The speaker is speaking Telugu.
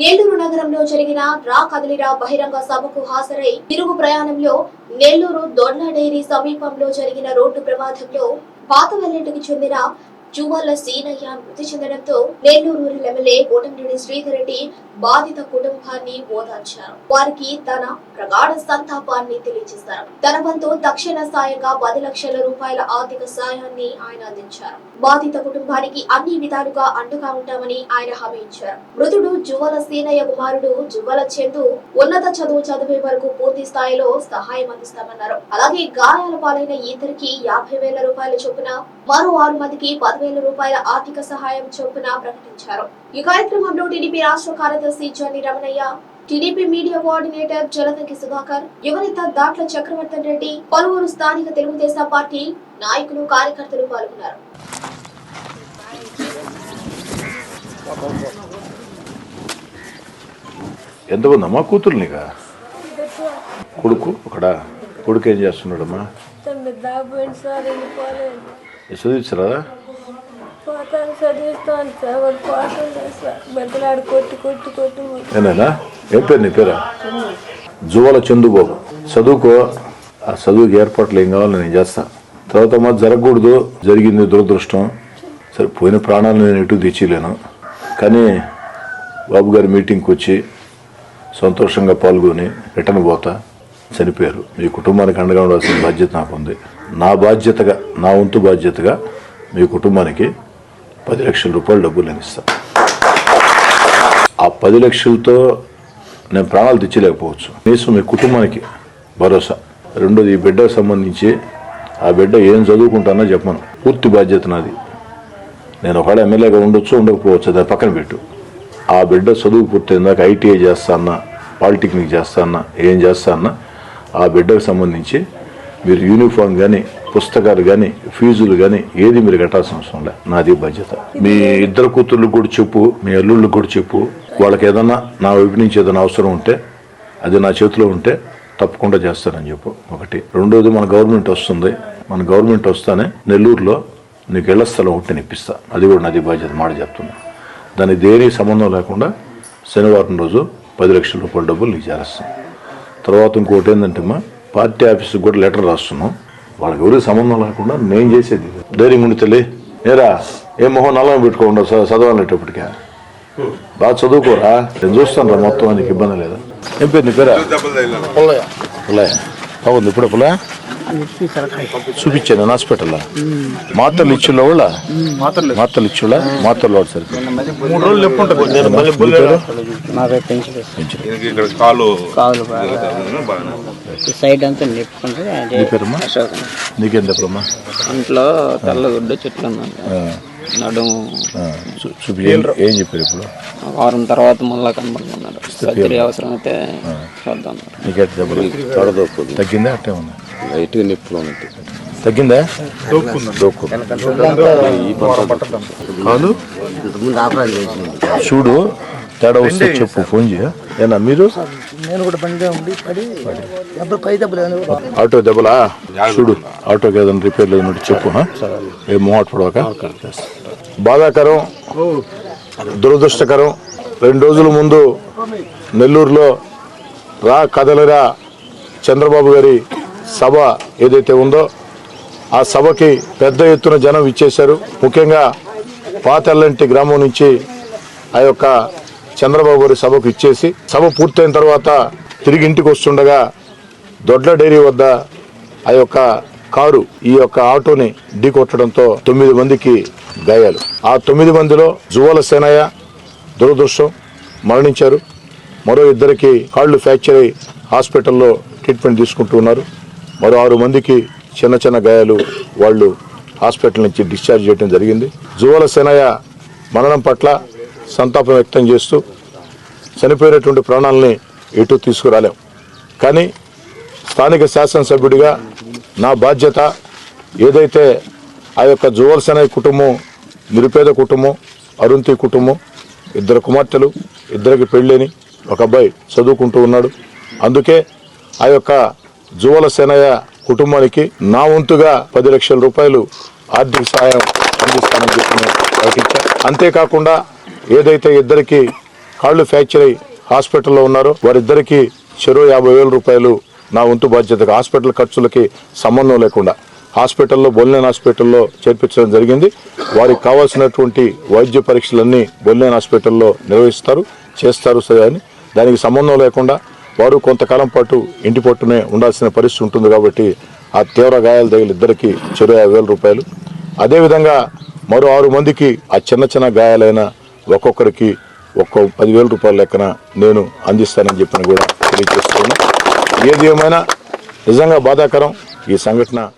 నెల్లూరు నగరంలో జరిగిన రా కదలిరా బహిరంగ సభకు హాజరై తిరుగు ప్రయాణంలో నెల్లూరు దొడ్ల డైరీ సమీపంలో జరిగిన రోడ్డు ప్రమాదంలో పాతవెల్లంటికి చెందిన జువాల సీనయ్య మృతి చెందడంతో నెల్లూరు రూరల్ ఎమ్మెల్యే కోటంరెడ్డి శ్రీధర్ రెడ్డి బాధిత కుటుంబాన్ని ఓదార్చారు. వారికి తన ప్రగాఢ సంతాపాన్ని తెలియజేశారు తన వంతు తక్షణ సాయంగా పది లక్షల రూపాయల ఆర్థిక సాయాన్ని ఆయన అందించారు. బాధిత కుటుంబానికి అన్ని విధాలుగా అండగా ఉంటామని ఆయన హామీ ఇచ్చారు. మృతుడు జువల సీనయ్య కుమారుడు జువ్వల చందు ఉన్నత చదువు చదివే వరకు పూర్తి స్థాయిలో సహాయం అందిస్తామన్నారు. అలాగే గాయాల పాలైన ఇద్దరికి యాభై వేల రూపాయల చొప్పున మరో ఆరు మందికి పదివేల రూపాయల ఆర్థిక సహాయం చొప్పున ప్రకటించారు. ఈ కార్యక్రమంలో టీడీపీ రాష్ట్ర కార్యదర్శి Jani Ramanaiah TDP media coordinator Jaladanki Sudhakar యువనేత దాట్ల చక్రవర్తన్ రెడ్డి పలువురు స్థానిక తెలుగుదేశం పార్టీ నాయకులు కార్యకర్తలు పాల్గొన్నారు. ఎంతమందమ్మా కూతురు నీగా కొడుకు ఒకడ? కొడుకు ఏం చేస్తున్నాడమ్మా తండ్రి చదివిస్తాను సార్ వాడు సార్ కొట్టి కొట్టి కొట్టి ఏనాయనా ఏం పేరు నీ పేరా? జువల చందుబాబు. చదువుకో. ఆ చదువుకి ఏర్పాట్లు ఏం కావాలో నేను చేస్తా. తర్వాత మా జరగకూడదు. జరిగింది దురదృష్టం. సరే పోయిన ప్రాణాలు నేను ఎటు తెచ్చిలేను కానీ బాబు గారి మీటింగ్కి వచ్చి సంతోషంగా పాల్గొని రిటర్న్ పోతా. చనిపోయారు. మీ కుటుంబానికి అండగా ఉండాల్సిన బాధ్యత నాకు ఉంది నా బాధ్యతగా నా వంతు బాధ్యతగా మీ కుటుంబానికి పది లక్షల రూపాయలు డబ్బులు నేను ఇస్తాను ఆ పది లక్షలతో నేను ప్రాణాలు తెచ్చలేకపోవచ్చు కనీసం మీ కుటుంబానికి భరోసా. రెండోది ఈ బిడ్డకు సంబంధించి ఆ బిడ్డ ఏం చదువుకుంటానో చెప్పను. పూర్తి బాధ్యత నాది. నేను ఒకవేళ ఎమ్మెల్యేగా ఉండొచ్చు ఉండకపోవచ్చు దాన్ని పక్కన పెట్టు. ఆ బిడ్డ చదువు పూర్తయిందాక ఐటీఐ చేస్తా అన్నా పాలిటెక్నిక్ చేస్తా అన్నా ఏం చేస్తా అన్నా ఆ బిడ్డకు సంబంధించి మీరు యూనిఫామ్ కానీ పుస్తకాలు కానీ ఫీజులు కానీ ఏది మీరు కట్టాల్సిన అవసరం లే నాది బాధ్యత. మీ ఇద్దరు కూతుర్లకు కూడా చెప్పు మీ అల్లుళ్ళు కూడా చెప్పు. వాళ్ళకి ఏదన్నా నా వైపు నుంచి ఏదైనా అవసరం ఉంటే అది నా చేతిలో ఉంటే తప్పకుండా చేస్తానని చెప్పు. ఒకటి. రెండోది మన గవర్నమెంట్ వస్తుంది. మన గవర్నమెంట్ వస్తానే నెల్లూరులో నీకు ఇళ్ళ స్థలం ఒకటి నిప్పిస్తా అది కూడా నాది బాధ్యత మాట చెప్తున్నా. దానికి దేనికి సంబంధం లేకుండా శనివారం రోజు పది లక్షల రూపాయల డబ్బులు నీకు చేరేస్తాం. తర్వాత ఇంకోటి ఏంటంటే అమ్మా పార్టీ ఆఫీస్కి కూడా లెటర్ రాస్తున్నాం. వాళ్ళకి ఎవరికి సంబంధం లేకుండా నేను చేసేది. ధైర్యం ఉండి తల్లి ఏరా ఏ మొహం నల్లం పెట్టుకోకుండా చదవాలనేటప్పటికే. బాగా చదువుకోరా. నేను చూస్తాను రా మొత్తం నీకు ఇబ్బంది లేదా. ఏం పేరు నీ పేరా? ఇప్పుడు పుల్లయ్య చూపించాను హాస్పిటల్లో మాత్రలు ఇచ్చిండ వాళ్ళ మాత్రలు ఇచ్చిండ మాత్రలు వాడు సరిపోయింది మూడు రోజులు కాలు సైడ్ అంతా నిప్పుకుంటే నీకేం చెప్పమ్మా ఇంట్లో తెల్లగుడ్డ చెట్లు నడుము చూపి ఏం చెప్పారు ఇప్పుడు? వారం తర్వాత మళ్ళా కనబడుతున్నాడు. సర్జరీ అవసరం అయితే చూద్దాం. తగ్గిందా? అట్టే ఉందా? లైట్గా నొప్పులు ఉన్నట్టు. తగ్గిందా? కాదు? చూడు తేడా వస్తే చెప్పు ఫోన్ చేయ. ఏనా మీరు? నేను కూడా బండి ఉండి పడి దెబ్బలు పై దెబ్బలు ఆటో దెబ్బలా? చూడు ఆటోకి ఏదైనా రిపేర్ లేదంటే చెప్పు హా? ఏ మొహాట్ పడవక? బాధాకరం దురదృష్టకరం. రెండు రోజుల ముందు నెల్లూరులో రా కదలరా చంద్రబాబు గారి సభ ఏదైతే ఉందో ఆ సభకి పెద్ద ఎత్తున జనం ఇచ్చేశారు ముఖ్యంగా పాతల్లంటి గ్రామం నుంచి ఆ యొక్క చంద్రబాబు గారి సభకు ఇచ్చేసి సభ పూర్తయిన తర్వాత తిరిగి ఇంటికి వస్తుండగా దొడ్ల డైరీ వద్ద ఆ యొక్క కారు ఈ యొక్క ఆటోని ఢీకొట్టడంతో తొమ్మిది మందికి గాయాలు. ఆ తొమ్మిది మందిలో జువల సేనయ్య దురదృష్టం మరణించారు. మరో ఇద్దరికి కాళ్ళు ఫ్రాక్చర్ అయి హాస్పిటల్లో ట్రీట్మెంట్ తీసుకుంటూ ఉన్నారు. మరో ఆరు మందికి చిన్న చిన్న గాయాలు వాళ్ళు హాస్పిటల్ నుంచి డిశ్చార్జ్ చేయడం జరిగింది. జువల సేనయ్య మరణం పట్ల సంతాపం వ్యక్తం చేస్తూ చనిపోయినటువంటి ప్రాణాలని ఎటు తీసుకురాలేం. కానీ స్థానిక శాసనసభ్యుడిగా నా బాధ్యత ఏదైతే ఆ యొక్క జువల్సన కుటుంబం నిరుపేద కుటుంబం అరుంతి కుటుంబం ఇద్దరు కుమార్తెలు ఇద్దరికి పెళ్ళని ఒక అబ్బాయి చదువుకుంటూ ఉన్నాడు. అందుకే ఆ యొక్క జువల సేనయ్య కుటుంబానికి నా వంతుగా పది లక్షల రూపాయలు ఆర్థిక సహాయం అందిస్తానని చెప్పి ప్రకటించా అంతేకాకుండా ఏదైతే ఇద్దరికి కాళ్ళు ఫ్రాక్చర్ అయి హాస్పిటల్లో ఉన్నారో వారిద్దరికి చెరో యాభై వేల రూపాయలు నా వంతు బాధ్యతగా హాస్పిటల్ ఖర్చులకి సంబంధం లేకుండా హాస్పిటల్లో బొల్లేన్ హాస్పిటల్లో చేర్పించడం జరిగింది. వారికి కావాల్సినటువంటి వైద్య పరీక్షలన్నీ బొల్లేన్ హాస్పిటల్లో నిర్వహిస్తారు చేస్తారు సరే అని. దానికి సంబంధం లేకుండా వారు కొంతకాలం పాటు ఇంటి పట్టునే ఉండాల్సిన పరిస్థితి ఉంటుంది కాబట్టి ఆ తీవ్ర గాయాలు తగిలి ఇద్దరికి చెరు యాభై వేల రూపాయలు. అదేవిధంగా మరో ఆరు మందికి ఆ చిన్న చిన్న గాయాలైన ఒక్కొక్కరికి ఒక్కో పదివేల రూపాయల లెక్కన నేను అందిస్తానని చెప్పిన కూడా తెలియజేస్తున్నాను. ఏది ఏమైనా నిజంగా బాధాకరం ఈ సంఘటన